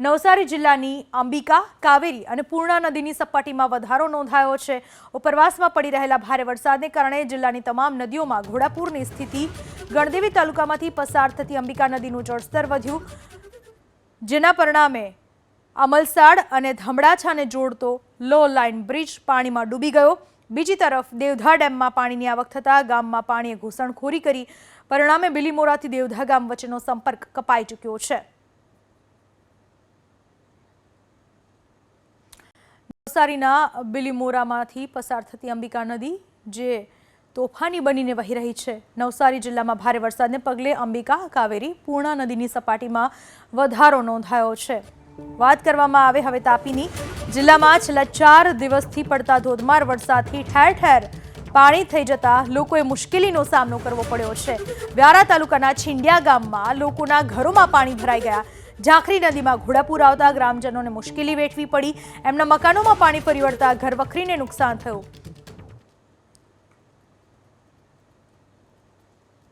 નવસારી જિલ્લાની અંબિકા, કાવેરી અને પૂર્ણા નદીની સપાટીમાં વધારો નોંધાયો છે. ઉપરવાસમાં પડી રહેલા ભારે વરસાદને કારણે જિલ્લાની તમામ નદીઓમાં ઘોડાપૂરની સ્થિતિ ગણદેવી તાલુકામાંથી પસાર થતી અંબિકા નદીનું જળસ્તર વધ્યું. જેના પરિણામે અમલસાડ અને ધમડાછાને જોડતો લો લાઇન બ્રિજ પાણીમાં ડૂબી ગયો. બીજી તરફ દેવધા ડેમમાં પાણીની આવક થતાં ગામમાં પાણીએ ઘૂસણખોરી કરી. પરિણામે બિલીમોરાથી દેવધા ગામ વચ્ચેનો સંપર્ક કપાઈ ચૂક્યો છે. નવસારીના બિલીમોરામાંથી પસાર થતી અંબિકા નદી, જે તોફાની બનીને વહી રહી છે. નવસારી જિલ્લામાં ભારે વરસાદને પગલે અંબિકા, કાવેરી, પૂર્ણા નદીની સપાટીમાં વધારો નોંધાયો છે. વાત કરવામાં આવે હવે તાપીની. જિલ્લામાં છેલ્લા ચાર દિવસથી પડતા ધોધમાર વરસાદથી ઠેર ઠેર પાણી થઈ જતા લોકોએ મુશ્કેલીનો સામનો કરવો પડ્યો છે. વ્યારા તાલુકાના છીંડિયા ગામમાં લોકોના ઘરોમાં પાણી ભરાઈ ગયા. ઝાંખરી નદીમાં ઘોડાપૂર આવતા ગ્રામજનોને મુશ્કેલી વેઠવી પડી. એમના મકાનોમાં પાણી ફરી વળતા ઘર વખરીને નુકસાન થયું.